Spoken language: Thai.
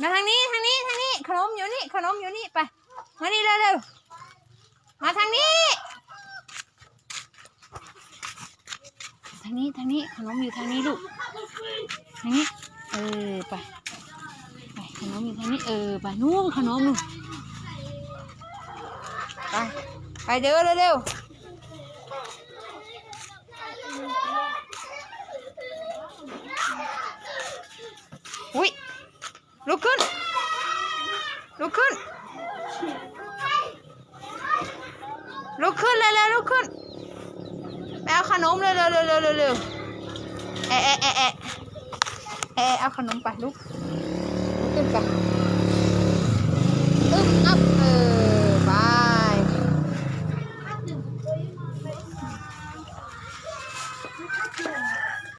มาทางนี้ทางนี้ทางนี้ ขนมอยู่นี่ ขนมอยู่นี่ไปมานี่เร็วๆมาทางนี้ทางนี้ทางนี้ขนมอยู่ทางนี้ลูกทางนี้เออไปไปขนมอยู่ทางนี้เออไปนู่นขนมนู่นไปไปเด้อเร็วๆอุ้ยลุกขึ้น ลุกขึ้น ลุกขึ้นเร็วๆลุกขึ้นไปเอาขนมเร็วเร็วๆเร็วเร็วๆแอะแอะแอะแอะแอะเอาขนมไปลุกลุกขึ้นไปอึ๊บอับเออไป